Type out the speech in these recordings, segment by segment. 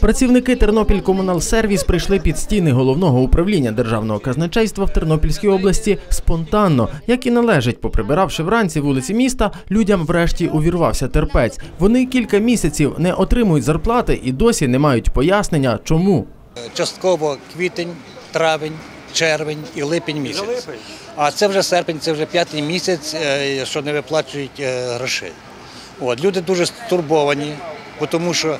Працівники Тернопіль Комуналсервіс прийшли під стіни головного управління державного казначейства в Тернопільській області спонтанно, як і належить, поприбиравши вранці вулиці міста, людям врешті увірвався терпець. Вони кілька місяців не отримують зарплати і досі не мають пояснення, чому. частково квітень, травень, червень і липень місяць. А це вже серпень, це вже п'ятий місяць, е, що не виплачують е, грошей. От, люди дуже стурбовані, бо тому що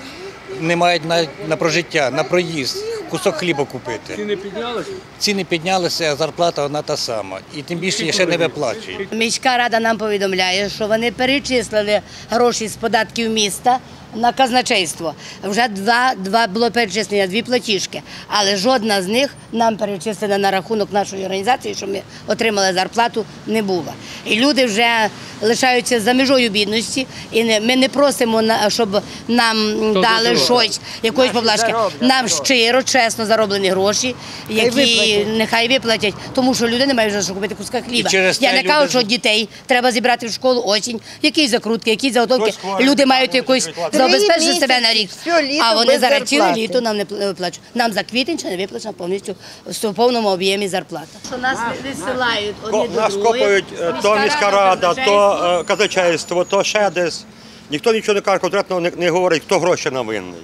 не мають на, на прожиття, на проїзд, кусок хліба купити. Ціни піднялися? Ціни піднялися, а зарплата одна та сама. І тим більше ще не виплачують. Міська рада нам повідомляє, що вони перечислили гроші з податків міста на казначейство. Вже два, два було перечислення, дві платіжки, але жодна з них нам перечислена на рахунок нашої організації, що ми отримали зарплату, не була. І люди вже лишаються за межою бідності, і не, ми не просимо, щоб нам дали щось, якоїсь поблажки. Нам щиро, чесно зароблені гроші, які нехай виплатять, тому що люди не мають за що купити куска хліба. Я не кажу, що дітей треба зібрати в школу осінь, які закрутки, які заготовки. Люди мають якусь забезпечити Три себе на рік. все літо А вони ціле літо нам не пл- виплачують. Нам за квітень ще не виплачена повністю в повному об'ємі зарплата. Що нас висилають Ко- Нас копають е, то міська рада, то казачейство, то ще десь. Ніхто нічого не каже, конкретно не, не говорить, хто гроші нам винний.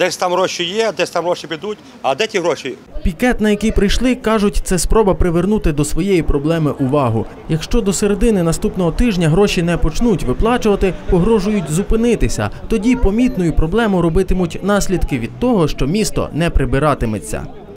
Десь там гроші є, десь там гроші підуть, а де ті гроші? Пікет, на який прийшли, кажуть, це спроба привернути до своєї проблеми увагу. Якщо до середини наступного тижня гроші не почнуть виплачувати, погрожують зупинитися. Тоді помітною проблему робитимуть наслідки від того, що місто не прибиратиметься.